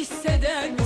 hisseder